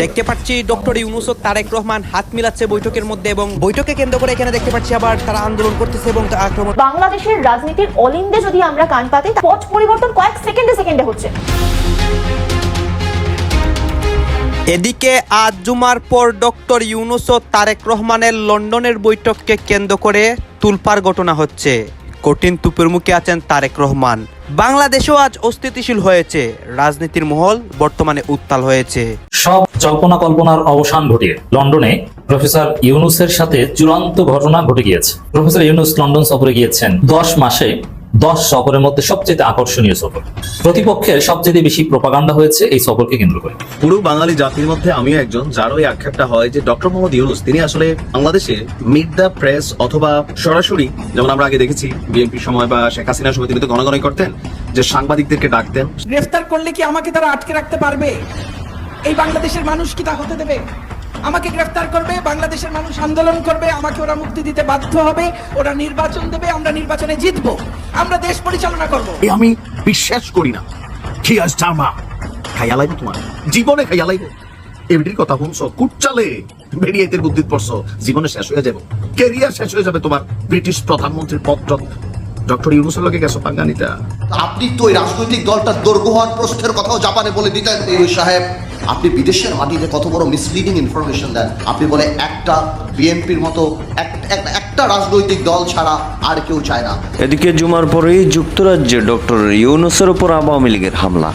দেখতে পাচ্ছি ডক্টর ইউনুস ও তারেক রহমান হাত মিলাচ্ছে বৈঠকের মধ্যে এবং বৈঠকে কেন্দ্র করে এখানে দেখতে পাচ্ছি আবার তারা আন্দোলন করতেছে এবং আক্রমণ বাংলাদেশের রাজনীতির অলিন্দে যদি আমরা কান পাতি পথ পরিবর্তন কয়েক সেকেন্ডে সেকেন্ডে হচ্ছে। এদিকে আজ জুমার পর ডক্টর ইউনুস ও তারেক রহমানের লন্ডনের বৈঠককে কেন্দ্র করে তুলপার ঘটনা হচ্ছে। কঠিন তুপের মুখে আছেন তারেক রহমান। বাংলাদেশও আজ অস্থিতিশীল হয়েছে। রাজনীতির মহল বর্তমানে উত্তাল হয়েছে। সব জল্পনা কল্পনার অবসান ঘটিয়ে লন্ডনে প্রফেসর ইউনুসের সাথে চূড়ান্ত ঘটনা ঘটে গিয়েছে। প্রফেসর ইউনুস লন্ডন সফরে গিয়েছেন। দশ মাসে দশ সফরের মধ্যে সবচেয়ে আকর্ষণীয় সফর। প্রতিপক্ষের সবচেয়ে বেশি প্রপাগান্ডা হয়েছে এই সফরকে কেন্দ্র করে। পুরো বাঙালি জাতির মধ্যে আমিও একজন যার ওই আক্ষেপটা হয় যে ডক্টর মোহাম্মদ ইউনুস তিনি আসলে বাংলাদেশে মিট দ্য প্রেস অথবা সরাসরি যেমন আমরা আগে দেখেছি বিএনপি সময় বা শেখ হাসিনার সময় তিনি তো গণগণই করতেন যে সাংবাদিকদেরকে ডাকতেন। গ্রেফতার করলে কি আমাকে তারা আটকে রাখতে পারবে? এই বাংলাদেশের মানুষ কি তা হতে দেবে? আমাকে গ্রেফতার করবে, বাংলাদেশের মানুষ আন্দোলন করবে, আমাকে ওরা মুক্তি দিতে বাধ্য হবে, ওরা নির্বাচন দেবে, আমরা নির্বাচনে জিতবো, আমরা দেশ পরিচালনা করব। আমি বিশ্বাস করি না। আজ জামা খাইয়া লাইব তোমার। জীবনে খাইয়া লাইব। এবিটির কথা শুনছো কুটচালে বেরিয়ে এদের বুদ্ধিত পড়ছো জীবনে শেষ হয়ে যাবে। কেরিয়ার শেষ হয়ে যাবে তোমার ব্রিটিশ প্রধানমন্ত্রীর পদ ডক্টর ইউনুসের লগে গেছো পাঙ্গানিটা আপনি তো ওই রাজনৈতিক দলটার দৈর্ঘ্য হওয়ার প্রস্থের কথাও জাপানে বলে দিতেন এই সাহেব। আপনি বিদেশের মাটিতে কত বড় মিসলিডিং ইনফরমেশন দেন। আপনি বলে একটা বিএনপির মতো এক- এক- একটা রাজনৈতিক দল ছাড়া আর কেউ চায় না। এদিকে জুমার পরেই যুক্তরাজ্যে ডক্টর ইউনুসের উপর আওয়ামী লীগের হামলা।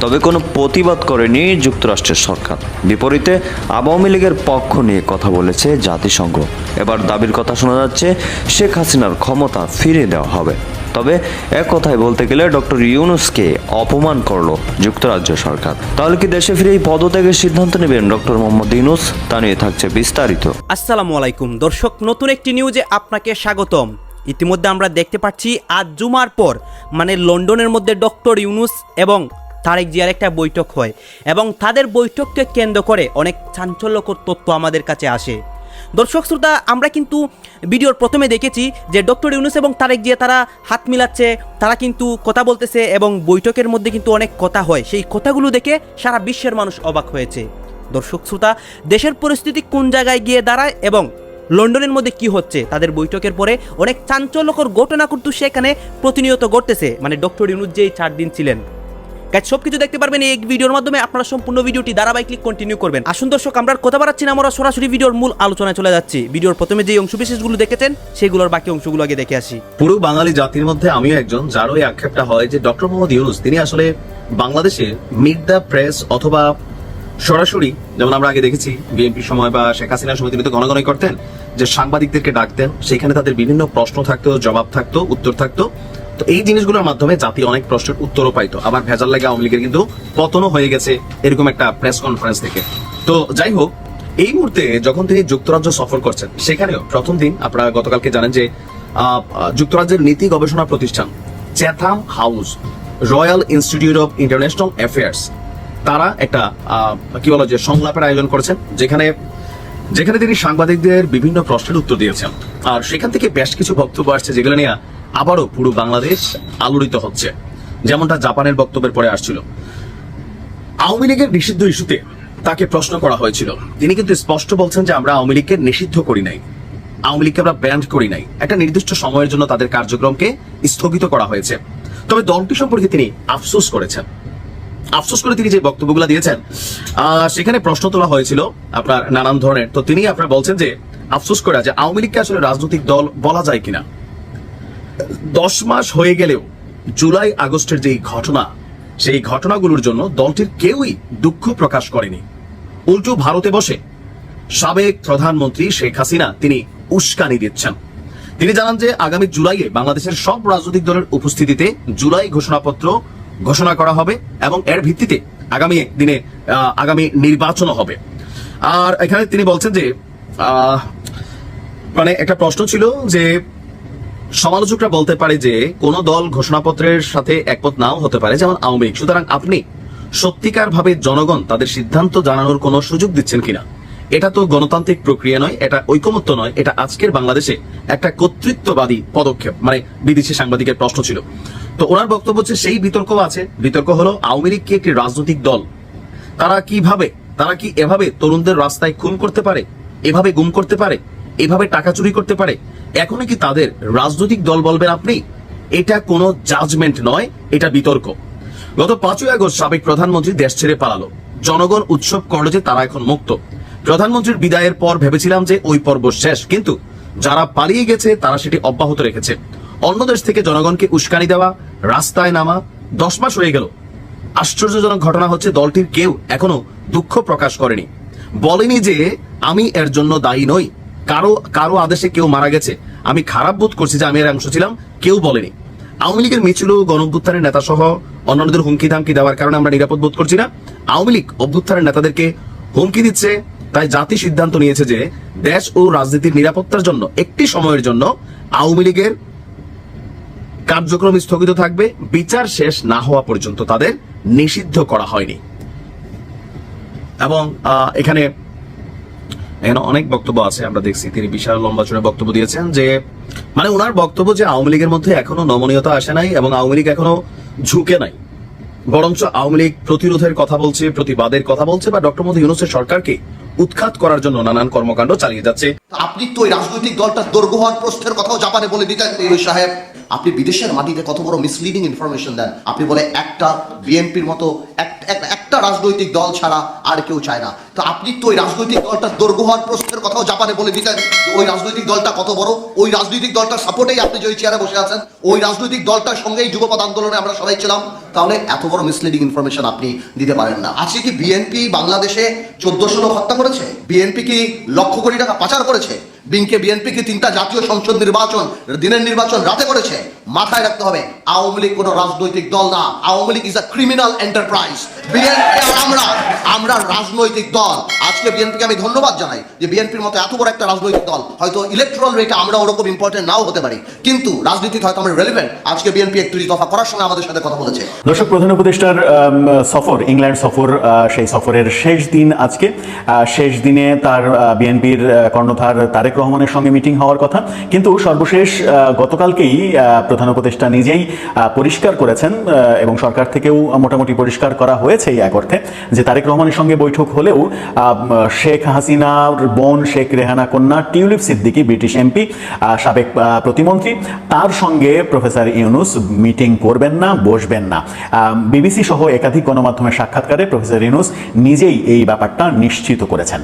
তবে কোনো প্রতিবাদ করেনি যুক্তরাষ্ট্রের সরকার। বিপরীতে আওয়ামী লীগের পক্ষ নিয়ে কথা বলেছে জাতিসংঘ। এবার দাবির কথা শোনা যাচ্ছে, শেখ হাসিনার ক্ষমতা ফিরিয়ে দেওয়া হবে। তবে এক কথায় বলতে গেলে ডক্টর ইউনুসকে অপমান করল যুক্তরাজ্য সরকার। তাহলে কি দেশে ফিরে এই পদত্যাগের সিদ্ধান্ত নেবেন ডক্টর মোহাম্মদ ইউনুস? তা নিয়ে থাকছে বিস্তারিত। আসসালামু আলাইকুম। দর্শক, নতুন একটি নিউজে আপনাকে স্বাগতম। ইতিমধ্যে আমরা দেখতে পাচ্ছি, আজ জুমার পর মানে লন্ডনের মধ্যে ডক্টর ইউনুস এবং তারেক জিয়ার একটা বৈঠক হয় এবং তাদের বৈঠককে কেন্দ্র করে অনেক চাঞ্চল্যকর তথ্য আমাদের কাছে আসে। দর্শক শ্রোতা, আমরা কিন্তু ভিডিওর প্রথমে দেখেছি যে ডক্টর ইউনুস এবং তারেক জিয়া তারা হাত মিলাচ্ছে, তারা কিন্তু কথা বলতেছে এবং বৈঠকের মধ্যে কিন্তু অনেক কথা হয়। সেই কথাগুলো দেখে সারা বিশ্বের মানুষ অবাক হয়েছে। দর্শক শ্রোতা, দেশের পরিস্থিতি কোন জায়গায় গিয়ে দাঁড়ায় এবং লন্ডনের মধ্যে কি হচ্ছে? তাদের বৈঠকের পরে অনেক চাঞ্চল্যকর ঘটনা কিন্তু সেখানে প্রতিনিয়ত ঘটতেছে। মানে ডক্টর ইউনুস যেই চার দিন ছিলেন। গাইজ সব কিছু দেখতে পারবেন এই ভিডিওর মাধ্যমে। আপনারা সম্পূর্ণ ভিডিওটি ধারাবাহিক কন্টিনিউ করবেন। আসুন দর্শক, আমরা কথা বাড়াচ্ছি না, আমরা সরাসরি ভিডিওর মূল আলোচনায় চলে যাচ্ছি। ভিডিওর প্রথমে যে অংশ বিশেষগুলো দেখেছেন, সেগুলোর বাকি অংশগুলো আগে দেখে আসি। পুরো বাঙালি জাতির মধ্যে আমিও একজন, যার ওই আক্ষেপটা হয় যে ডক্টর মোহাম্মদ ইউনুস, তিনি আসলে বাংলাদেশে মিট দ্য প্রেস অথবা সরাসরি, যেমন আমরা আগে দেখেছি বিএনপি সময় বা শেখ হাসিনার সময় তিনি তো গণগণই করতেন, যে সাংবাদিকদেরকে ডাকতেন, সেখানে তাদের বিভিন্ন প্রশ্ন থাকতো, জবাব থাকতো, উত্তর থাকতো। তো এই জিনিসগুলোর মাধ্যমে জাতি অনেক প্রশ্নের উত্তরও পাইতো। আবার ভেজাল লাগে আওয়ামী লীগের কিন্তু পতনও হয়ে গেছে এরকম একটা প্রেস কনফারেন্স থেকে। তো যাই হোক, এই মুহূর্তে যখন তিনি যুক্তরাজ্য সফর করছেন, সেখানেও প্রথম দিন আপনারা গতকালকে জানেন যে যুক্তরাজ্যের নীতি গবেষণা প্রতিষ্ঠান Chatham House, Royal Institute of International Affairs, তারা একটা কি বলা যে সংলাপের আয়োজন করেছেন, যেখানে যেখানে তিনি সাংবাদিকদের বিভিন্ন প্রশ্নের উত্তর দিয়েছেন। আর সেখান থেকে বেশ কিছু বক্তব্য আসছে যেগুলো নিয়ে আবারও পুরো বাংলাদেশ আলোড়িত হচ্ছে। যেমনটা জাপানের বক্তব্যের পরে আসছিল। আওয়ামী লীগের নিষিদ্ধ ইস্যুতে তাকে প্রশ্ন করা হয়েছিল। তিনি কিন্তু স্পষ্ট বলছেন যে আমরা আওয়ামী লীগকে নিষিদ্ধ করি নাই। আওয়ামী লীগকে আমরা ব্যান্ড করি নাই। একটা নির্দিষ্ট সময়ের জন্য তাদের কার্যক্রমকে স্থগিত করা হয়েছে। তবে দলটি সম্পর্কে তিনি আফসোস করেছেন। আফসোস করে তিনি যে বক্তব্যগুলো দিয়েছেন সেখানে প্রশ্ন তোলা হয়েছিল আপনার নানান ধরনের। তো তিনি আপনার বলছেন যে, আফসোস করে যে আওয়ামী লীগকে আসলে রাজনৈতিক দল বলা যায় কিনা। দশ মাস হয়ে গেলেও জুলাই আগস্টের যে ঘটনা, সেই ঘটনাগুলোর জন্য দলটির কেউই দুঃখ প্রকাশ করেনি। উল্টো ভারতে বসে সাবেক প্রধানমন্ত্রী শেখ হাসিনা তিনি উস্কানি দিচ্ছেন। তিনি জানান যে আগামী জুলাইয়ে বাংলাদেশের সব রাজনৈতিক দলের উপস্থিতিতে জুলাই ঘোষণাপত্র ঘোষণা করা হবে এবং এর ভিত্তিতে আগামী দিনে আগামী নির্বাচনও হবে। আর এখানে তিনি বলছেন যে মানে একটা প্রশ্ন ছিল যে সমালোচকরা বলতে পারে যে কোন দল ঘোষণাপত্রের সাথে একমত নাও হতে পারে, যেমন আওয়ামী লীগ। সুতরাং আপনি সত্যিকার ভাবে জনগণ তাদের সিদ্ধান্ত জানানোর কোনো সুযোগ দিচ্ছেন কিনা? এটা তো গণতান্ত্রিক প্রক্রিয়া নয়, এটা ঐকমত্য নয়, এটা আজকের বাংলাদেশে একটা কর্তৃত্ববাদী পদক্ষেপ মানে বিদেশি সাংবাদিকের প্রশ্ন ছিল। তো ওনার বক্তব্য হচ্ছে সেই বিতর্ক আছে, বিতর্ক হলো আওয়ামী লীগ কি একটি রাজনৈতিক দল। তারা কীভাবে, তারা কি এভাবে তরুণদের রাস্তায় খুন করতে পারে? এভাবে গুম করতে পারে? এভাবে টাকা চুরি করতে পারে? এখনই কি তাদের রাজনৈতিক দল বলবেন আপনি? এটা কোনো জাজমেন্ট নয়, এটা বিতর্ক। গত পাঁচই আগস্ট সাবেক প্রধানমন্ত্রী দেশ ছেড়ে পালালো। জনগণ উৎসব করল যে তারা এখন মুক্ত। প্রধানমন্ত্রীর বিদায়ের পর ভেবেছিলাম যে ওই পর্ব শেষ, কিন্তু যারা পালিয়ে গেছে, তারা সেটি অব্যাহত রেখেছে। অন্য দেশ থেকে জনগণকে উস্কানি দেওয়া, রাস্তায় নামা, দশ মাস হয়ে গেল। আশ্চর্যজনক ঘটনা হচ্ছে দলটির কেউ এখনও দুঃখ প্রকাশ করেনি। বলেনি যে আমি এর জন্য দায়ী নই। কারও কারও আদেশে কেউ মারা গেছে। আমি খারাপ বোধ করছি যে আমি এর অংশ ছিলাম, কেউ বলেনি। আওয়ামী লীগের মিছিল ও গণঅভ্যুত্থানের নেতা সহ অন্যান্যদের হুমকি ধামকি দেওয়ার কারণে আমরা নিরাপদ বোধ করছি না। আওয়ামী লীগ অভ্যুত্থানের নেতাদেরকে হুমকি দিচ্ছে, তাই জাতি সিদ্ধান্ত নিয়েছে যে দেশ ও রাজনীতির নিরাপত্তার জন্য, একটি সময়ের জন্য আওয়ামী লীগের কার্যক্রম স্থগিত থাকবে। বিচার শেষ না হওয়া পর্যন্ত তাদের নিষিদ্ধ করা হয়নি। এবং এখানে এখানে অনেক বক্তব্য আছে, আমরা দেখছি। তিনি বিশাল লম্বা চূড়া বক্তব্য দিয়েছেন যে মানে ওনার বক্তব্য যে আওয়ামী লীগের মধ্যে এখনও নমনীয়তা আসে নাই এবং আওয়ামী লীগ এখনও ঝুঁকে নাই, বরঞ্চ আওয়ামী লীগ প্রতিরোধের কথা বলছে, প্রতিবাদের কথা বলছে বা ডক্টর মোদী ইউনুসের সরকারকে উৎখাত করার জন্য নানান কর্মকাণ্ড চালিয়ে যাচ্ছে। আপনি তো ওই রাজনৈতিক দলটার দৈর্ঘ্য হওয়ার প্রশ্নের কথাও জাপানে বলে দিতেন সাহেব। আপনি বিদেশের মাটিতে কত বড় মিসলিডিং ইনফরমেশন দেন? আপনি বলে একটা বিএনপির মতো এক- এক- একটা রাজনৈতিক দল ছাড়া আর কেউ চায় না। তো আপনি তো ওই রাজনৈতিক দলটার দৈর্ঘ্য হওয়ার প্রশ্নের কথাও জাপানে বলে দিতেন ওই রাজনৈতিক দলটা কত বড়? ওই রাজনৈতিক দলটার সাপোর্টেই আপনি যে চেয়ারে বসে আছেন, ওই রাজনৈতিক দলটার সঙ্গেই যুবপদ আন্দোলনে আমরা সবাই ছিলাম। তাহলে এত বড় মিসলিডিং ইনফরমেশন আপনি দিতে পারেন না। আজকে কি বিএনপি বাংলাদেশে চোদ্দশো লোক হত্যা করেছে? বিএনপি কি লক্ষ কোটি টাকা পাচার করেছে? বিংকে বিএনপি কি তিনটা জাতীয় সংসদ নির্বাচন, দিনের নির্বাচন রাতে করেছে। মাথায় রাখতে হবে, আওয়ামী লীগ কোনো রাজনৈতিক দল না। Awami League is a criminal enterprise BNP আর আমরা আমরা রাজনৈতিক দল। আজকে বিএনপিকে আমি ধন্যবাদ জানাই যে বিএনপির মতো এত বড় একটা রাজনৈতিক দল, হয়তো ইলেকট্রাল রেটে আমরা ওরকম ইম্পর্টেন্ট নাও হতে পারি। কিন্তু রাজনীতিতে হয়তো আমরা রেলিভেন্ট আজকে বিএনপি একত্রিশ দফা করার সময় আমাদের সাথে কথা বলেছে। দর্শক, প্রধান উপদেষ্টার সফর, ইংল্যান্ড সফর সেই সফরের শেষ দিন আজকে। শেষ দিনে তার বিএনপির কর্ণধার তারেক রহমানের সঙ্গে মিটিং হওয়ার কথা। কিন্তু সর্বশেষ গতকালকেই প্রধান উপদেষ্টা নিজেই পরিষ্কার করেছেন এবং সরকার থেকেও মোটামুটি পরিষ্কার করা হয়েছে এই এক অর্থে যে তারেক রহমানের সঙ্গে বৈঠক হলেও শেখ হাসিনার বোন শেখ রেহানা কন্যা টিউলিপ সিদ্দিকী, ব্রিটিশ এমপি সাবেক প্রতিমন্ত্রী, তার সঙ্গে প্রফেসর ইউনুস মিটিং করবেন না, বসবেন না। বিবিসি সহ একাধিক গণমাধ্যমের সাক্ষাৎকারে প্রফেসর ইউনুস নিজেই এই ব্যাপারটা নিশ্চিত করেছেন।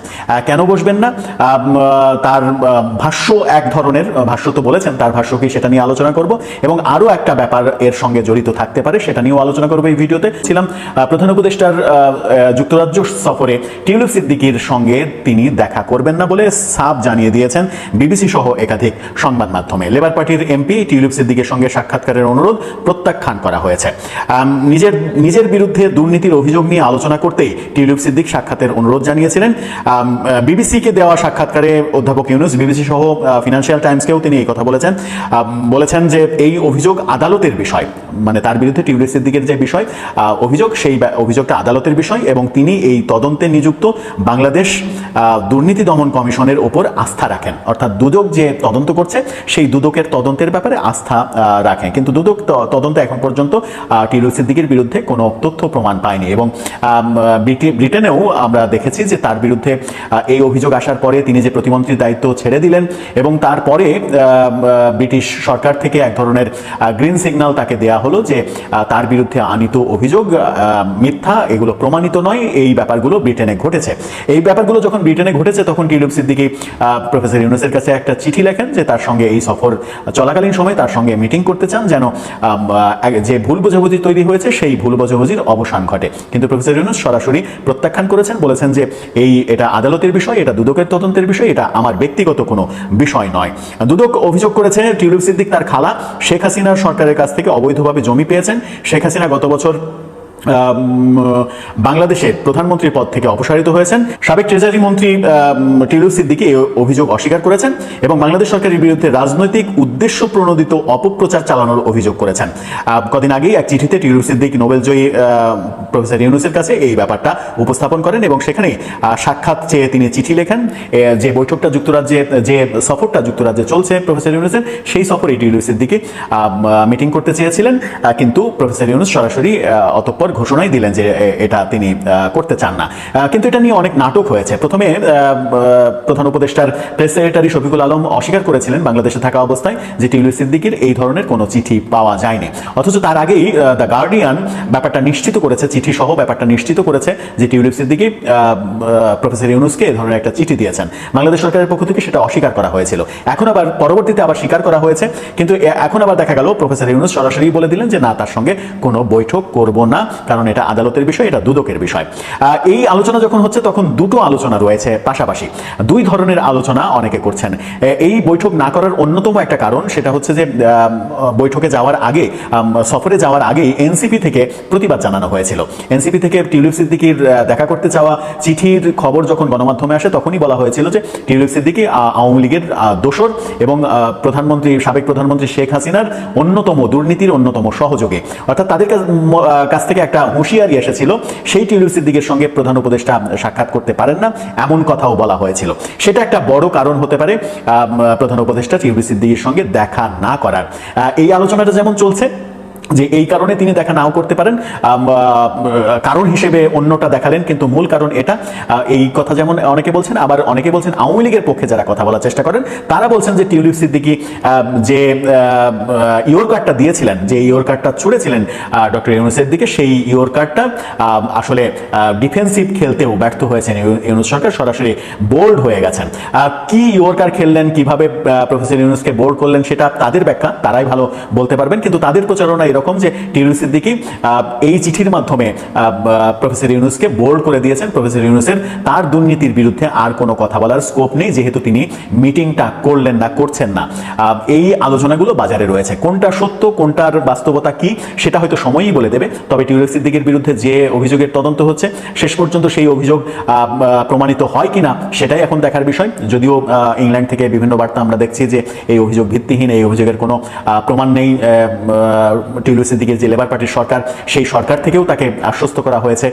কেন বসবেন না? তার ভাষ্য এক ধরনের ভাষ্য তো বলেছেন, তার ভাষ্য কি সেটা নিয়ে আলোচনা করব। এবং আরও একটা ব্যাপার এর সঙ্গে জড়িত থাকতে পারে, সেটা নিয়েও আলোচনা করব এই ভিডিওতে। ছিলাম প্রধান উপদেষ্টার যুক্তরাজ্য সফরে টিউলিপ সিদ্দিকির সঙ্গে তিনি দেখা করবেন না বলে সাফ জানিয়ে দিয়েছেন বিবিসি সহ একাধিক সংবাদ মাধ্যমে। লেবার পার্টির এমপি টিউলিপ সিদ্দিকের সঙ্গে সাক্ষাৎকারের অনুরোধ প্রত্যাখ্যান করা হয়েছে। নিজের নিজের বিরুদ্ধে দুর্নীতির অভিযোগ নিয়ে আলোচনা করতেই টিউলিপ সিদ্দিক সাক্ষাতের অনুরোধ জানিয়েছিলেন। বিবিসিকে দেওয়া সাক্ষাৎকারে অধ্যাপক ইউনুস বিবিসি সহ ফিনান্সিয়াল টাইমসকেও তিনি এই কথা বলেছেন। বলেছেন যে এই অভিযোগ আদালতের বিষয় মানে তার বিরুদ্ধে টিউলিপ সিদ্দিকের যে বিষয় অভিযোগ, সেই অভিযোগটা আদালতের বিষয় এবং তিনি এই তদন্তে নিযুক্ত বাংলাদেশ দুর্নীতি দমন কমিশনের ওপর আস্থা রাখেন। অর্থাৎ দুদক যে তদন্ত করছে, সেই দুদকের তদন্তের ব্যাপারে আস্থা রাখেন। কিন্তু দুদক তদন্ত এখন পর্যন্ত টিউলিপ সিদ্দিকের বিরুদ্ধে কোনো তথ্য প্রমাণ পায়নি এবং ব্রিটেনেও আমরা দেখেছি যে তার বিরুদ্ধে এই অভিযোগ আসার পরে তিনি যে প্রতিমন্ত্রীর দায়িত্ব ছেড়ে দিলেন এবং তারপরে ব্রিটিশ সরকার থেকে এক ধরনের গ্রিন সিগন্যাল তাকে দেয়া হলো যে তার বিরুদ্ধে আনিত অভিযোগ মিথ্যা, এগুলো প্রমাণিত নয়, এই ব্যাপারগুলো ব্রিটেনে ঘটেছে। এই ব্যাপারগুলো যখন ব্রিটেনে ঘটেছে, তখন টিউলিপ সিদ্দিকি প্রফেসর ইউনুসের কাছে একটা চিঠি লেখেন যে তার সঙ্গে এই সফর চলাকালীন সময় তার সঙ্গে মিটিং করতে চান যেন যে ভুল বোঝাবুঝি তৈরি হয়েছে, সেই ভুল বোঝাবুঝির অবসান ঘটে। কিন্তু প্রফেসর ইউনুস সরাসরি প্রত্যাখ্যান করেছেন, বলেছেন যে এই এটা আদালতের বিষয়, এটা দুদকের তদন্তের বিষয়, এটা আমার ব্যক্তিগত কোনো বিষয় নয়। দুদক অভিযোগ করেছে টিউলিপ সিদ্দিক তার খালা শেখ হাসিনার সরকারের কাছ থেকে অবৈধভাবে জমি পেয়েছেন। শেখ হাসিনা গত বছর বাংলাদেশের প্রধানমন্ত্রীর পদ থেকে অপসারিত হয়েছেন। সাবেক ট্রেজারি মন্ত্রী আম, সিদ্দিকি এই অভিযোগ অস্বীকার করেছেন এবং বাংলাদেশ সরকারের বিরুদ্ধে রাজনৈতিক উদ্দেশ্য প্রণোদিত অপপ্রচার চালানোর অভিযোগ করেছেন। কদিন আগেই এক চিঠিতে টিউলিপ সিদ্দিক নোবেলজয়ী প্রফেসর ইউনুসের কাছে এই ব্যাপারটা উপস্থাপন করেন এবং সেখানে আহ, সাক্ষাৎ চেয়ে তিনি চিঠি লেখেন। যে বৈঠকটা যুক্তরাজ্যে যে সফরটা যুক্তরাজ্যে চলছে প্রফেসর ইউনুসের সেই সফরে টিউলিপ সিদ্দিকি মিটিং করতে চেয়েছিলেন। কিন্তু প্রফেসর ইউনুস সরাসরি অতঃপর আবার ঘোষণাই দিলেন যে এটা তিনি করতে চান না। কিন্তু এটা নিয়ে অনেক নাটক হয়েছে। প্রথমে প্রধান উপদেষ্টার প্রেস সেক্রেটারি শফিকুল আলম অস্বীকার করেছিলেন বাংলাদেশে থাকা অবস্থায় যে টিউলিপ সিদ্দিকির এই ধরনের কোনো চিঠি পাওয়া যায়নি। অথচ তার আগেই দ্য গার্ডিয়ান ব্যাপারটা নিশ্চিত করেছে চিঠি সহ ব্যাপারটা নিশ্চিত করেছে যে টিউলিপ সিদ্দিকি প্রফেসর ইউনুসকে এই ধরনের একটা চিঠি দিয়েছেন। বাংলাদেশ সরকারের পক্ষ থেকে সেটা অস্বীকার করা হয়েছিল। এখন আবার পরবর্তীতে আবার স্বীকার করা হয়েছে, কিন্তু এখন আবার দেখা গেল, প্রফেসর ইউনুস সরাসরি বলে দিলেন যে, না, তার সঙ্গে কোনো বৈঠক করব না। কারণ এটা আদালতের বিষয়, এটা দুদকের বিষয়। এই আলোচনা যখন হচ্ছে, তখন দুটো আলোচনা রয়েছে পাশাপাশি। দুই ধরনের আলোচনা অনেকে করছেন। এই বৈঠক না করার অন্যতম একটা কারণ সেটা হচ্ছে যে বৈঠকে যাওয়ার আগে সফরে যাওয়ার আগেই এনসিপি থেকে প্রতিবাদ জানানো হয়েছিল। এনসিপি থেকে টিউলিপ সিদ্দিকির দেখা করতে চাওয়া চিঠির খবর যখন গণমাধ্যমে আসে, তখনই বলা হয়েছিল যে, টিউলিপ সিদ্দিকি আওয়ামী লীগের দোসর এবং প্রধানমন্ত্রী, সাবেক প্রধানমন্ত্রী শেখ হাসিনার অন্যতম দুর্নীতির অন্যতম সহযোগী। অর্থাৎ তাদের কাছ থেকে একটা হুঁশিয়ারি এসেছিল, সেই টিউলিপ সিদ্দিকের সঙ্গে প্রধান উপদেষ্টা সাক্ষাৎ করতে পারেন না, এমন কথাও বলা হয়েছিল। সেটা একটা বড় কারণ হতে পারে প্রধান উপদেষ্টা টিউলিপ সিদ্দিকের সঙ্গে দেখা না করার। এই আলোচনাটা যেমন চলছে যে এই কারণে তিনি দেখা নাও করতে পারেন। কারণ হিসেবে অন্যটা দেখালেন, কিন্তু মূল কারণ এটা। এই কথা যেমন অনেকে বলছেন, আবার অনেকে বলছেন আওয়ামী লীগের পক্ষে যারা কথা বলার চেষ্টা করেন, তারা বলছেন যে টিউলিপ সিদ্দিকি যে ইওর কার্ডটা দিয়েছিলেন, যে ইওর কার্ডটা ছুড়েছিলেন ডক্টর ইউনুসের দিকে সেই ইওর কার্ডটা আসলে ডিফেন্সিভ খেলতেও ব্যর্থ হয়েছেন ইউ- ইউনুস সরকার, সরাসরি বোল্ড হয়ে গেছেন। কি ইওর কার্ড খেললেন, কীভাবে প্রফেসর ইউনুসকে বোল্ড করলেন, সেটা তাদের ব্যাখ্যা, তারাই ভালো বলতে পারবেন, কিন্তু তাদের প্রচারণা এরকম যে টিউলিপ সিদ্দিকি এই চিঠির মাধ্যমে প্রফেসর ইউনুসকে বোল্ড করে দিয়েছেন। প্রফেসর ইউনুসের তার দুর্নীতির বিরুদ্ধে আর কোনো কথা বলার স্কোপ নেই, যেহেতু তিনি মিটিংটা করলেন না, করছেন না। এই আলোচনাগুলো বাজারে রয়েছে। কোনটা সত্য, কোনটার বাস্তবতা কি, সেটা হয়তো সময়ই বলে দেবে। তবে টিউলিপ সিদ্দিকের বিরুদ্ধে যে অভিযোগের তদন্ত হচ্ছে, শেষ পর্যন্ত সেই অভিযোগ প্রমাণিত হয় কিনা, সেটাই এখন দেখার বিষয়। যদিও ইংল্যান্ড থেকে বিভিন্ন বার্তা আমরা দেখছি যে এই অভিযোগ ভিত্তিহীন, এই অভিযোগের কোনো প্রমাণ নেই টিউলিপ সিদ্দিকের যে লেবার পার্টির সরকার, সেই সরকার থেকেও তাকে আশ্বস্ত করা হয়েছে।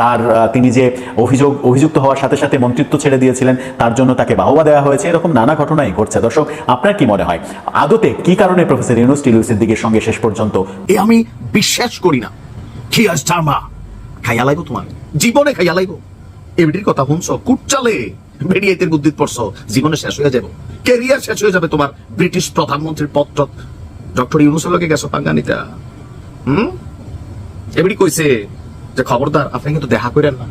তার তিনি যে অভিযোগ, অভিযুক্ত হওয়ার সাথে সাথে মন্ত্রিত্ব ছেড়ে দিয়েছিলেন, তার জন্য তাকে বাহবা দেওয়া হয়েছে। এরকম নানা ঘটনাই ঘটছে। দর্শক, আপনার কি মনে হয়? আদতে কি কারণে প্রফেসর ইউনুস টিউলিপ সিদ্দিকের সঙ্গে শেষ পর্যন্ত? এ আমি বিশ্বাস করি না। কি আজ টার্মা খাইয়া লাইব তোমার। জীবনে খাইয়া লাইব। এবিটির কথা শুনছো? কুটচালে বেরিয়েতের বুদ্ধিত পড়ছো। জীবনে শেষ হয়ে যাব কেরিয়ার শেষ হয়ে যাবে তোমার ব্রিটিশ প্রধানমন্ত্রীর পত্র। ডক্টর ইউনুসের লগে গেছো পাঙ্গানিতা? হুম? এবিটি কইছে যে খবরদার, আপনি কিন্তু দেখা করেন না।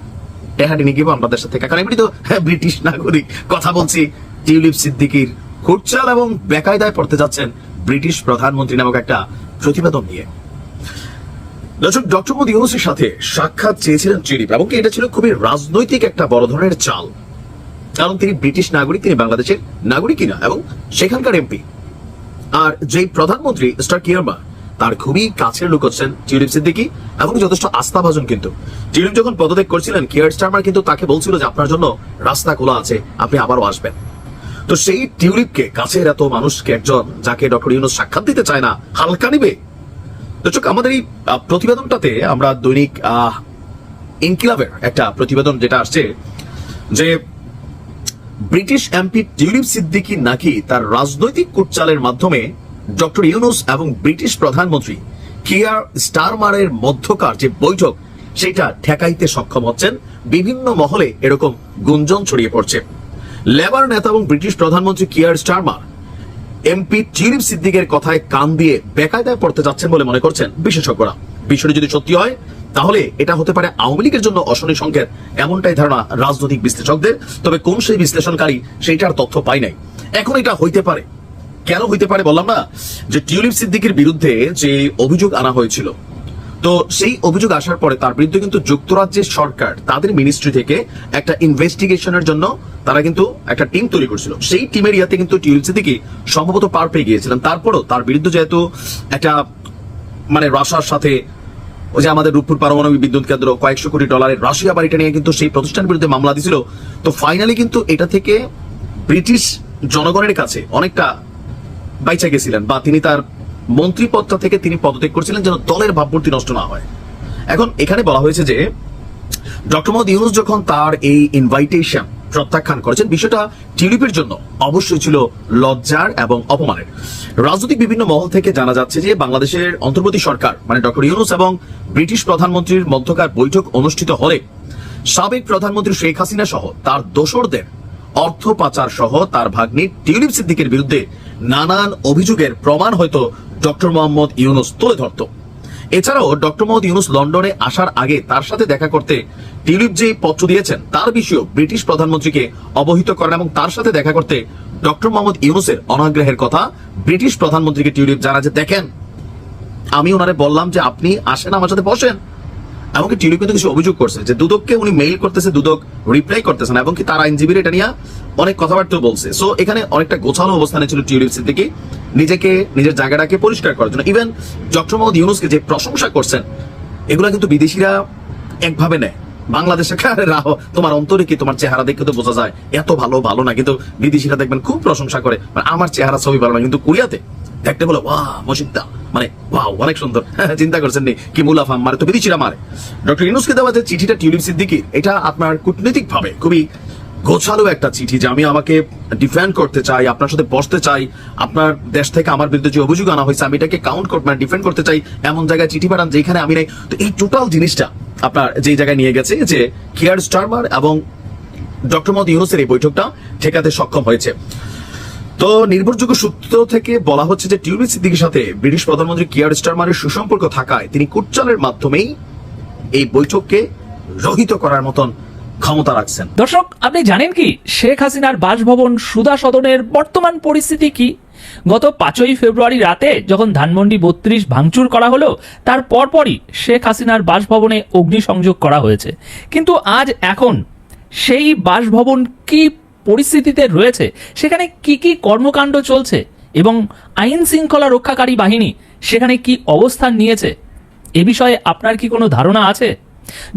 টেহাটি নিয়ে গিয়ে আমাদের সাথে কারণ এমনি তো ব্রিটিশ নাগরিক, কথা বলছি। টিউলিপ সিদ্দিকির খুরচাল এবং বেকায়দায় পড়তে যাচ্ছেন ব্রিটিশ প্রধানমন্ত্রী নামক একটা প্রতিবেদন নিয়ে। দর্শক, ডক্টর মোদী ইউনুসের সাথে সাক্ষাৎ চেয়েছিলেন টিউলিপ, এবং এটা ছিল খুবই রাজনৈতিক একটা বড় ধরনের চাল। কারণ তিনি ব্রিটিশ নাগরিক, তিনি বাংলাদেশের নাগরিক কিনা এবং সেখানকার এমপি আর যে প্রধানমন্ত্রী, স্টার কিয়ারমা, তার খুবই কাছের লোক হচ্ছেন টিউলিপ সিদ্দিকি এবং যথেষ্ট আস্থাভাজন কিন্তু। টিউলিপ যখন পদত্যাগ করছিলেন, কিয়ার স্টারমার কিন্তু তাকে বলছিল যে, আপনার জন্য রাস্তা খোলা আছে, আপনি আবারও আসবেন। তো সেই টিউলিপকে, কাছের এত মানুষকে একজন, যাকে ডক্টর ইউনুস সাক্ষাৎ দিতে চায় না, হালকা নিবে। দর্শক আমাদের এই প্রতিবেদনটাতে আমরা দৈনিক ইনকিলাবের একটা প্রতিবেদন যেটা আসছে যে ব্রিটিশ এমপি টিউলিপ সিদ্দিকি নাকি তার রাজনৈতিক কুটচালের মাধ্যমে ডক্টর ইউনুস এবং ব্রিটিশ প্রধানমন্ত্রী কিয়ার স্টারমারের মধ্যকার যে বৈঠক, সেটা ঠেকাইতে সক্ষম হচ্ছেন। বিভিন্ন মহলে এরকম গুঞ্জন ছড়িয়ে পড়ছে। লেবার নেতা এবং ব্রিটিশ প্রধানমন্ত্রী কিয়ার স্টারমার এমপি টিউলিপ সিদ্দিকের কথায় কান দিয়ে বেকায়দায় পড়তে যাচ্ছেন বলে মনে করছেন বিশেষজ্ঞরা। বিষয়টি যদি সত্যি হয় তাহলে এটা হতে পারে আওয়ামী লীগের জন্য অশনি সংকেত, এমনটাই ধারণা রাজনৈতিক বিশ্লেষকদের। তবে কোন সেই বিশ্লেষণকারী সেইটার তথ্য পাই নাই। এখন এটা হইতে পারে। কেন হইতে পারে বললাম না? যে টিউলিপ সিদ্দিকের বিরুদ্ধে যে অভিযোগ আনা হয়েছিল, তো সেই অভিযোগ আসার পরে তার বিরুদ্ধে কিন্তু যুক্তরাজ্যের সরকার, তাদের মিনিস্ট্রি থেকে একটা ইনভেস্টিগেশনের জন্য তারা কিন্তু একটা টিম তৈরি করছিল। সেই টিমের ইয়াতে কিন্তু টিউলিপ সিদ্দিকি সম্ভবত পার পেয়ে গিয়েছিলেন। তারপরও তার বিরুদ্ধে যেহেতু একটা মানে রাশিয়ার সাথে ওই যে আমাদের রূপপুর পারমাণবিক বিদ্যুৎ কেন্দ্র কয়েকশো কোটি ডলারের রাশিয়া বাড়িটা নিয়ে কিন্তু সেই প্রতিষ্ঠানের বিরুদ্ধে মামলা দিছিল। তো ফাইনালি কিন্তু এটা থেকে ব্রিটিশ জনগণের কাছে অনেকটা বাইচা গেছিলেন বা তিনি তার মন্ত্রী পদটা থেকে তিনি পদত্যাগ করছিলেন যেন দলের ভাবমূর্তি নষ্ট না হয়। এখন এখানে বলা হয়েছে যে, ডক্টর মোহাম্মদ ইউনুস যখন তার এই ইনভাইটেশন প্রত্যাখ্যান করেছেন। বিষয়টা টিউলিপের জন্য অবশ্যই ছিল লজ্জার এবং অপমানের। রাজনৈতিক বিভিন্ন মহল থেকে জানা যাচ্ছে যে বাংলাদেশের অন্তর্বর্তী সরকার মানে ডক্টর ইউনুস এবং ব্রিটিশ প্রধানমন্ত্রীর মধ্যকার বৈঠক অনুষ্ঠিত হলে সাবেক প্রধানমন্ত্রী শেখ হাসিনা সহ তার দোসরদের অর্থ পাচার সহ তার ভাগ্নি টিউলিপ সিদ্দিকের বিরুদ্ধে নানান অভিযোগের প্রমাণ হয়তো ডক্টর মোহাম্মদ ইউনুস তুলে ধরত। এছাড়াও ডক্টর মোহাম্মদ ইউনুস লন্ডনে আসার আগে তার সাথে দেখা করতে টিউলিপ যে পত্র দিয়েছেন, তার বিষয়েও ব্রিটিশ প্রধানমন্ত্রীকে অবহিত করেন এবং তার সাথে দেখা করতে ডক্টর মোহাম্মদ ইউনুসের অনাগ্রহের কথা ব্রিটিশ প্রধানমন্ত্রীকে টিউলিপ জানা যে, দেখেন, আমি ওনারে বললাম যে আপনি আসেন, আমার সাথে বসেন। এমনকি টিউলিপ কিন্তু কিছু অভিযোগ করছে যে দুদককে উনি মেইল করতেছে, দুদক রিপ্লাই করতেছে না এবং কি তার আইনজীবীর এটা নিয়ে অনেক কথাবার্তা বলছে। সো এখানে অনেকটা গোছানো অবস্থানে ছিল টিউলিপ সিদ্দিকি, নিজেকে, নিজের জায়গাটাকে পরিষ্কার করার জন্য। ইভেন ডক্টর মোহাম্মদ ইউনুসকে যে প্রশংসা করছেন, এগুলা কিন্তু বিদেশিরা একভাবে নেয়। বাংলাদেশে রাহ, তোমার অন্তরে কি তোমার চেহারা দেখে তো বোঝা যায়? এত ভালো ভালো না, কিন্তু বিদেশিরা দেখবেন খুব প্রশংসা করে। মানে আমার চেহারা ছবি ভালো না, কিন্তু কোরিয়াতে দেখতে বলে ওয়া মসিদ্দা মানে ওয়াও অনেক সুন্দর। চিন্তা করছেন নি, কি মুলাফা মারে তো বিদেশিরা মারে। ডক্টর ইউনুসকে দেওয়া যে চিঠিটা টিউলিপ সিদ্দিকি, এটা আপনার কূটনৈতিক ভাবে খুবই গোছালো একটা চিঠি যে আমি আমাকে ডিফেন্ড করতে চাই, আপনার সাথে বসতে চাই, আপনার দেশ থেকে আমার বিরুদ্ধে যে অভিযোগ আনা হয়েছে, আমি এটাকে কাউন্ট করতে মানে ডিফেন্ড করতে চাই, এমন জায়গায় চিঠি পাঠান যেখানে আমি নাই। তো এই টোটাল জিনিসটা আপনার যে জায়গায় নিয়ে গেছে যে কেয়ার স্টারমার এবং ডক্টর মোহাম্মদ ইউনুসের এই বৈঠকটা ঠেকাতে সক্ষম হয়েছে। তো নির্ভরযোগ্য সূত্র থেকে বলা হচ্ছে যে টিউলিপ সিদ্দিকির সাথে ব্রিটিশ প্রধানমন্ত্রী কিয়ার স্টারমারের সুসম্পর্ক থাকায় তিনি কুটচালের মাধ্যমেই এই বৈঠককে রহিত করার মতন ক্ষমতা রাখছেন। দর্শক, আপনি জানেন কি? শেখ হাসিনার বাসভবন সুধা সদনের বর্তমান পরিস্থিতি কি? গত পাঁচই ফেব্রুয়ারি রাতে যখন ধানমন্ডি বত্রিশ ভাঙচুর করা হলো, তার পরপরই শেখ হাসিনার বাসভবনে অগ্নিসংযোগ করা হয়েছে। কিন্তু আজ এখন সেই বাসভবন কি পরিস্থিতিতে রয়েছে, সেখানে কি কি কর্মকাণ্ড চলছে এবং আইন শৃঙ্খলা রক্ষাকারী বাহিনী সেখানে কি অবস্থান নিয়েছে, এ বিষয়ে আপনার কি কোনো ধারণা আছে?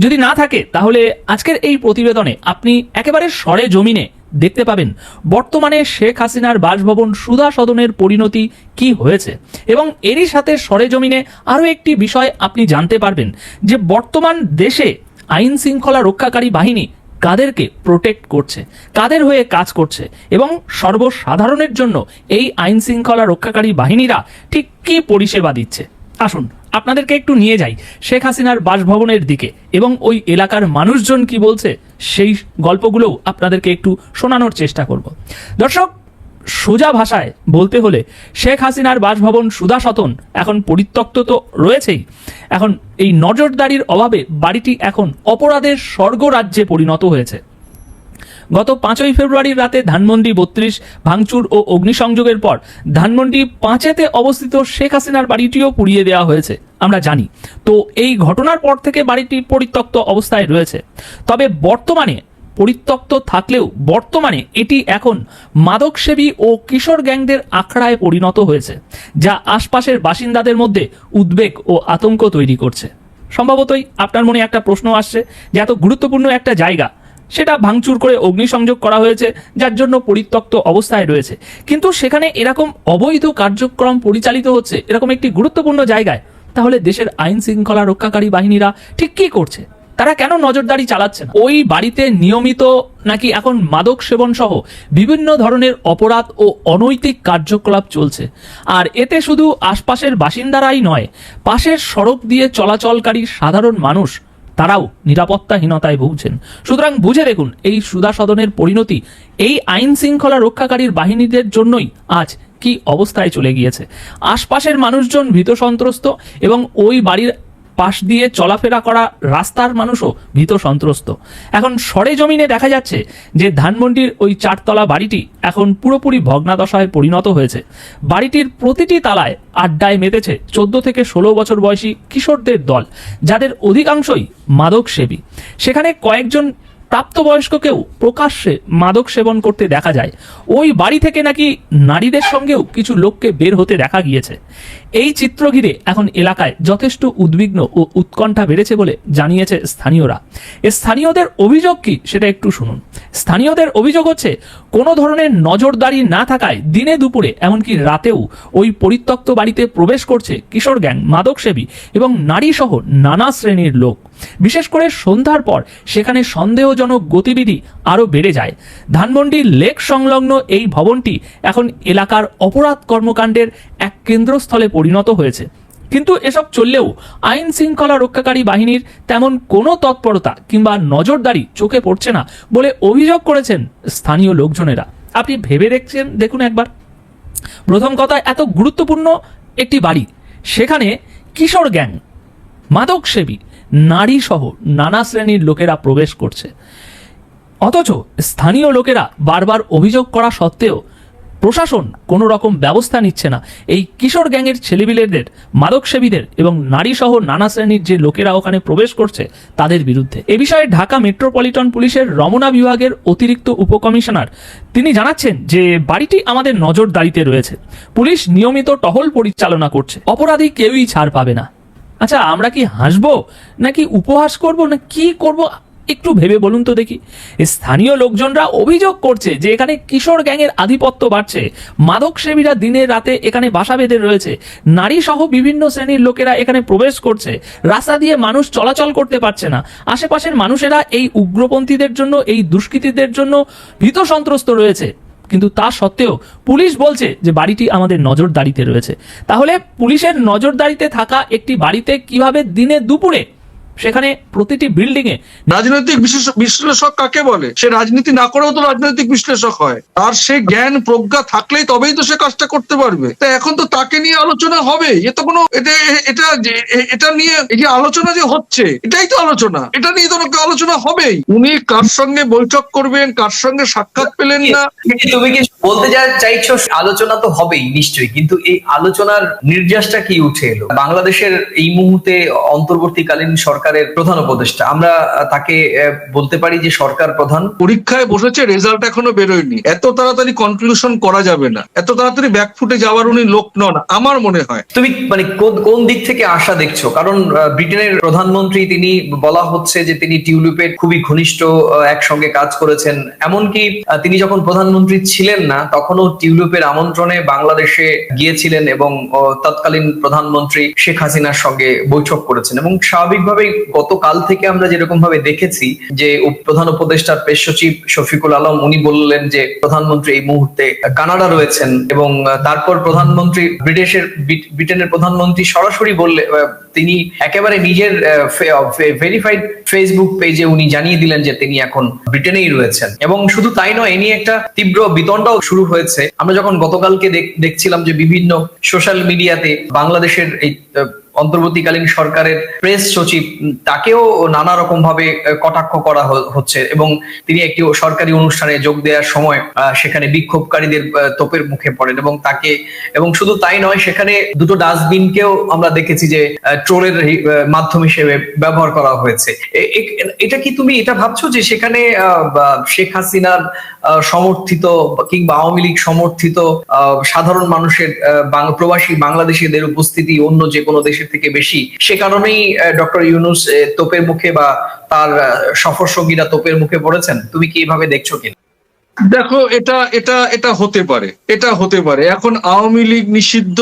যদি না থাকে, তাহলে আজকের এই প্রতিবেদনে আপনি একেবারে সরে জমিনে দেখতে পাবেন বর্তমানে শেখ হাসিনার বাসভবন সুধা সদনের পরিণতি কি হয়েছে এবং এরই সাথে সরে জমিনে আরও একটি বিষয় আপনি জানতে পারবেন যে বর্তমান দেশে আইন শৃঙ্খলা রক্ষাকারী বাহিনী কাদেরকে প্রোটেক্ট করছে, কাদের হয়ে কাজ করছে এবং সর্বসাধারণের জন্য এই আইন শৃঙ্খলা রক্ষাকারী বাহিনীরা ঠিক কী পরিষেবা দিচ্ছে? আসুন, আপনাদেরকে একটু নিয়ে যাই শেখ হাসিনার বাসভবনের দিকে এবং ওই এলাকার মানুষজন কি বলছে? সেই গল্পগুলোও আপনাদেরকে একটু শোনানোর চেষ্টা করব। দর্শক সোজা ভাষায় বলতে হলে শেখ হাসিনার বাসভবন সুধা সতন এখন পরিত্যক্ত তো রয়েছেই। এখন এই নজরদারির অভাবে বাড়িটি এখন অপরাধের স্বর্গরাজ্যে পরিণত হয়েছে। গত পাঁচই ফেব্রুয়ারির রাতে ধানমন্ডি বত্রিশ, ভাঙচুর ও অগ্নিসংযোগের পর ধানমন্ডি পাঁচেতে অবস্থিত শেখ হাসিনার বাড়িটিও পুড়িয়ে দেওয়া হয়েছে, আমরা জানি। তো এই ঘটনার পর থেকে বাড়িটি পরিত্যক্ত অবস্থায় রয়েছে। তবে বর্তমানে পরিত্যক্ত থাকলেও বর্তমানে এটি এখন মাদকসেবী ও কিশোর গ্যাংদের আখড়ায় পরিণত হয়েছে, যা আশপাশের বাসিন্দাদের মধ্যে উদ্বেগ ও আতঙ্ক তৈরি করছে। সম্ভবতই আপনার মনে একটা প্রশ্ন আসছে যে এত গুরুত্বপূর্ণ একটা জায়গা, সেটা ভাঙচুর করে অগ্নিসংযোগ করা হয়েছে, যার জন্য পরিত্যক্ত অবস্থায় রয়েছে। কিন্তু সেখানে এরকম অবৈধ কার্যক্রম পরিচালিত হচ্ছে এরকম একটি গুরুত্বপূর্ণ জায়গায়, তাহলে দেশের আইন শৃঙ্খলা রক্ষাকারী বাহিনীরা ঠিক কি করছে? তারা কেন নজরদারি চালাচ্ছে না? ওই বাড়িতে নিয়মিত নাকি এখন মাদক সেবন সহ বিভিন্ন ধরনের অপরাধ ও অনৈতিক কার্যকলাপ চলছে। আর এতে শুধু আশপাশের বাসিন্দারাই নয়, পাশের সড়ক দিয়ে চলাচলকারী সাধারণ মানুষ, তারাও নিরাপত্তাহীনতায় ভুগছেন। সুতরাং বুঝে দেখুন, এই সুদা সদনের পরিণতি এই আইন শৃঙ্খলা রক্ষাকারীর বাহিনীদের জন্যই আজ কি অবস্থায় চলে গিয়েছে। আশপাশের মানুষজন ভীত সন্ত্রস্ত এবং ওই বাড়ির পাশ দিয়ে চলাফেরা করা রাস্তার মানুষও ভীত সন্ত্রস্ত। এখন সরে জমিনে দেখা যাচ্ছে যে ধানমন্ডির ওই চারতলা বাড়িটি এখন পুরোপুরি ভগ্নাদশায় পরিণত হয়েছে। বাড়িটির প্রতিটি তালায় আড্ডায় মেতেছে চোদ্দ থেকে ষোলো বছর বয়সী কিশোরদের দল, যাদের অধিকাংশই মাদক সেবী সেখানে কয়েকজন প্রাপ্তবয়স্ককেও প্রকাশ্যে মাদক সেবন করতে দেখা যায়। ওই বাড়ি থেকে নাকি নারীদের সঙ্গেও কিছু লোককে বের হতে দেখা গিয়েছে। এই চিত্র ঘিরে এখন এলাকায় যথেষ্ট উদ্বিগ্ন ও উৎকণ্ঠা বেড়েছে বলে জানিয়েছে স্থানীয়রা। এ স্থানীয়দের অভিযোগ কি সেটা একটু শুনুন। স্থানীয়দের অভিযোগ হচ্ছে, কোনো ধরনের নজরদারি না থাকায় দিনে দুপুরে, এমনকি রাতেও ওই পরিত্যক্ত বাড়িতে প্রবেশ করছে কিশোর গ্যাং, মাদকসেবী এবং নারী সহ নানা শ্রেণির লোক। বিশেষ করে সন্ধ্যার পর সেখানে সন্দেহজনক গতিবিধি আরও বেড়ে যায়। ধানমন্ডি লেক সংলগ্ন এই ভবনটি এখন এলাকার অপরাধ কর্মকাণ্ডের এক কেন্দ্রস্থলে পরিণত হয়েছে। কিন্তু এসব চললেও আইন শৃঙ্খলা রক্ষাকারী বাহিনীর তেমন কোনো তৎপরতা কিংবা নজরদারি চোখে পড়ছে না বলে অভিযোগ করেছেন স্থানীয় লোকজনেরা। আপনি ভেবে দেখছেন, দেখুন একবার। প্রথম কথা, এত গুরুত্বপূর্ণ একটি বাড়ি, সেখানে কিশোর গ্যাং মাদক সেবী নারী সহ নানা শ্রেণির লোকেরা প্রবেশ করছে। অথচ স্থানীয় লোকেরা বারবার অভিযোগ করা সত্ত্বেও প্রশাসন কোনো রকম ব্যবস্থা নিচ্ছে না। এই কিশোর গ্যাংয়ের ছেলেবিলেদের মাদকসেবীদের এবং নারী সহ নানা শ্রেণির যে লোকেরা ওখানে প্রবেশ করছে তাদের বিরুদ্ধে। এ বিষয়ে ঢাকা মেট্রোপলিটন পুলিশের রমনা বিভাগের অতিরিক্ত উপকমিশনার তিনি জানাচ্ছেন যে বাড়িটি আমাদের নজরদারিতে রয়েছে। পুলিশ নিয়মিত টহল পরিচালনা করছে। অপরাধী কেউই ছাড় পাবে না। আচ্ছা আমরা কি হাসবো? নাকি উপহাস করব? না কি করব? একটু ভেবে বলুন তো দেখি। স্থানীয় লোকজনরা অভিযোগ করছে যে এখানে কিশোর গ্যাংয়ের আধিপত্য বাড়ছে। মাদক সেবীরা দিনে রাতে এখানে বাসা বেঁধে রয়েছে। নারী সহ বিভিন্ন শ্রেণির লোকেরা এখানে প্রবেশ করছে। রাস্তা দিয়ে মানুষ চলাচল করতে পারছে না। আশেপাশের মানুষেরা এই উগ্রপন্থীদের জন্য, এই দুষ্কৃতীদের জন্য ভীত সন্ত্রস্ত রয়েছে। কিন্তু তা সত্ত্বেও পুলিশ বলছে যে বাড়িটি আমাদের নজরদারিতে রয়েছে। তাহলে পুলিশের নজরদারিতে থাকা একটি বাড়িতে কীভাবে দিনে দুপুরে সেখানে প্রতিটি বিল্ডিংয়ে রাজনৈতিক বিশ্লেষক কাকে বলে? সে রাজনীতি না করেও তো রাজনৈতিক বিশ্লেষক হয়। তার সে জ্ঞান প্রজ্ঞা থাকলেই তবেই তো সে কাজটা করতে পারবে। তা এখন তো তাকে নিয়ে আলোচনা হবে এ তো কোনো এটা এটা এটা নিয়ে এই যে আলোচনা যে হচ্ছে? এটাই তো আলোচনা। এটা নিয়ে তো আলোচনা হবেই। উনি কার সঙ্গে বৈঠক করবেন? কার সঙ্গে সাক্ষাৎ পেলেন না? তুমি কি বলতে যা চাইছো আলোচনা তো হবেই নিশ্চয়ই। কিন্তু এই আলোচনার নির্যাসটা কি উঠে এলো? বাংলাদেশের এই মুহূর্তে অন্তর্বর্তীকালীন সরকারের প্রধান উপদেষ্টা। আমরা তাকে বলতে পারি যে সরকার প্রধান। পরীক্ষায় বসেছে রেজাল্ট এখনও বেরোয়নি। এত তাড়াতাড়ি কনক্লুশন করা যাবে না। এত তাড়াতাড়ি ব্যাকফুটে যাওয়ার উনি লোক নন আমার মনে হয়। তুমি মানে কোন- দিক থেকে আশা দেখছ? কারণ ব্রিটেনের প্রধানমন্ত্রী তিনি বলা হচ্ছে যে তিনি টিউলিপের খুবই ঘনিষ্ঠ একসঙ্গে কাজ করেছেন। এমনকি তিনি যখন প্রধানমন্ত্রী ছিলেন না তখনও টিউলিপের আমন্ত্রণে বাংলাদেশে গিয়েছিলেন এবং তৎকালীন প্রধানমন্ত্রী শেখ হাসিনার সঙ্গে বৈঠক করেছেন। এবং স্বাভাবিকভাবেই গতকাল থেকে আমরা যেরকম ভাবে দেখেছি যে প্রধান উপদেষ্টার পেশ সচিব শফিকুল আলম, উনি বললেন যে প্রধানমন্ত্রী এই মুহূর্তে কানাডা রয়েছেন এবং তারপর প্রধানমন্ত্রী ব্রিটিশের ব্রিটেনের প্রধানমন্ত্রী সরাসরি বললে তিনি একেবারে নিজের ভেরিফাইড ফেসবুক পেজে উনি জানিয়ে দিলেন যে তিনি এখন ব্রিটেনেই রয়েছেন। এবং শুধু তাই নয়, এ নিয়ে একটা তীব্র বিতণ্ডাও শুরু হয়েছে। আমরা যখন গতকালকে দেখছিলাম যে বিভিন্ন সোশ্যাল মিডিয়াতে বাংলাদেশের এই অন্তর্বর্তীকালীন সরকারের প্রেস সচিব তাকেও নানা রকম ভাবে কটাক্ষ করা হচ্ছে এবং তিনি একটি সরকারি অনুষ্ঠানে যোগ দেওয়ার সময় সেখানে বিক্ষোভকারীদের তোপের মুখে পড়েন এবং তাকে, এবং শুধু তাই নয়, সেখানে দুটো ডাস্টবিনকেও আমরা দেখেছি যে ট্রোলের মাধ্যম হিসেবে ব্যবহার করা হয়েছে। এটা কি তুমি এটা ভাবছ যে সেখানে শেখ হাসিনার সমর্থিত কিংবা আওয়ামী লীগ সমর্থিত সাধারণ মানুষের প্রবাসী বাংলাদেশিদের উপস্থিতি অন্য যে কোনো দেশের থেকে বেশি। সে কারণেই ডক্টর ইউনুস তোপের মুখে বা তার সফর সঙ্গীরা তোপের মুখে পড়েছেন। তুমি কি এইভাবে দেখছ কিনা? দেখো, এটা এটা এটা হতে পারে, এটা হতে পারে। এখন আওয়ামী লীগ নিষিদ্ধ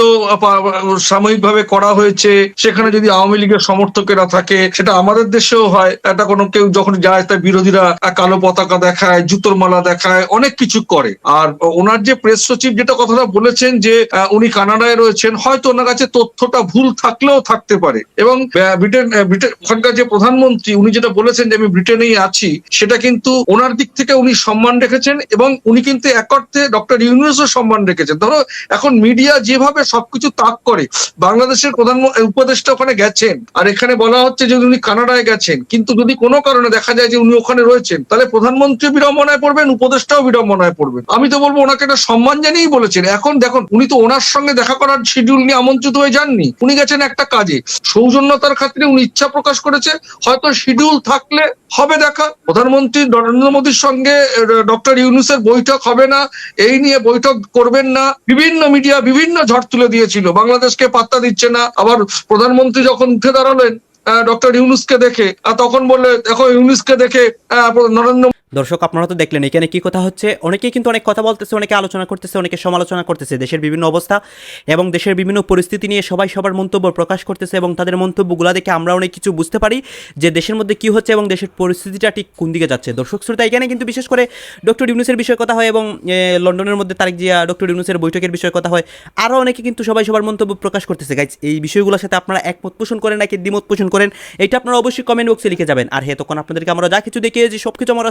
সাময়িকভাবে করা হয়েছে, সেখানে যদি আওয়ামী লীগের সমর্থকেরা থাকে, সেটা আমাদের দেশেও হয়। এটা কোনো কেউ যখন যায়, তার বিরোধীরা কালো পতাকা দেখায়, জুতোর মালা দেখায়, অনেক কিছু করে। আর ওনার যে প্রেস সচিব, যেটা কথাটা বলেছেন যে উনি কানাডায় রয়েছেন, হয়তো ওনার কাছে তথ্যটা ভুল থাকলেও থাকতে পারে। এবং ব্রিটেন ব্রিটেন, ওখানকার যে প্রধানমন্ত্রী, উনি যেটা বলেছেন যে আমি ব্রিটেনেই আছি, সেটা কিন্তু ওনার দিক থেকে উনি সম্মান রেখেছেন এবং উনি কিন্তু এক অর্থে ডক্টর ইউনুসও সম্মান রেখেছেন। ধরো, এখন মিডিয়া যেভাবে সবকিছু তাক করে, বাংলাদেশের প্রধান উপদেষ্টা ওখানে গেছেন, আর এখানে বলা হচ্ছে যে উনি কানাডায় গেছেন, কিন্তু যদি কোনো কারণে দেখা যায় যে উনি ওখানে রয়েছেন, তাহলে প্রধানমন্ত্রী বিড়ম্বনায় পড়বেন, উপদেষ্টাও বিড়ম্বনায় পড়বেন। আমি তো বলব, ওনাকে একটা সম্মান জানিয়েই বলেছেন। এখন দেখুন, উনি তো ওনার সঙ্গে দেখা করার শিডিউল নিয়ে আমন্ত্রিত হয়ে যাননি। উনি গেছেন একটা কাজে, সৌজন্যতার খাতিরে উনি ইচ্ছা প্রকাশ করেছে, হয়তো শিডিউল থাকলে হবে দেখা। প্রধানমন্ত্রী নরেন্দ্র মোদীর সঙ্গে ডক্টর ইউনুসের বৈঠক হবে না, এই নিয়ে বৈঠক করবেন না। বিভিন্ন মিডিয়া বিভিন্ন ঝড় তুলে দিয়েছিল। বাংলাদেশকে পাত্তা দিচ্ছে না। আবার প্রধানমন্ত্রী যখন উঠে দাঁড়ালেন ডক্টর ইউনুসকে দেখে তখন বললে, দেখো ইউনুসকে দেখে নরেন্দ্র দর্শক, আপনারা তো দেখলেন, এখানে কি কথা হচ্ছে? অনেকেই কিন্তু অনেক কথা বলতেছে, অনেকে আলোচনা করতেছে, অনেকে সমালোচনা করতেছে, দেশের বিভিন্ন অবস্থা এবং দেশের বিভিন্ন পরিস্থিতি নিয়ে সবাই সবার মন্তব্য প্রকাশ করতেছে এবং তাদের মন্তব্যগুলো দেখে আমরা অনেক কিছু বুঝতে পারি যে দেশের মধ্যে কি হচ্ছে এবং দেশের পরিস্থিতিটা ঠিক কোন দিকে যাচ্ছে। দর্শক, শ্রোতা, এখানে কিন্তু বিশেষ করে ডক্টর ইউনুসের বিষয়ে কথা হয় এবং লন্ডনের মধ্যে তারেক জিয়া, ডক্টর ইউনুসের বৈঠকের বিষয়ে কথা হয়। আরও অনেকে কিন্তু সবাই সবার মন্তব্য প্রকাশ করতেছে। গাইজ এই বিষয়গুলোর সাথে আপনারা একমত পোষণ করেন নাকি দ্বিমত পোষণ করেন, এটা আপনারা অবশ্যই কমেন্ট বক্সে লিখে যাবেন। আর হ্যাঁ তখন আপনাদেরকে আমরা যা কিছু দেখিয়েছি সব কিছু আমরা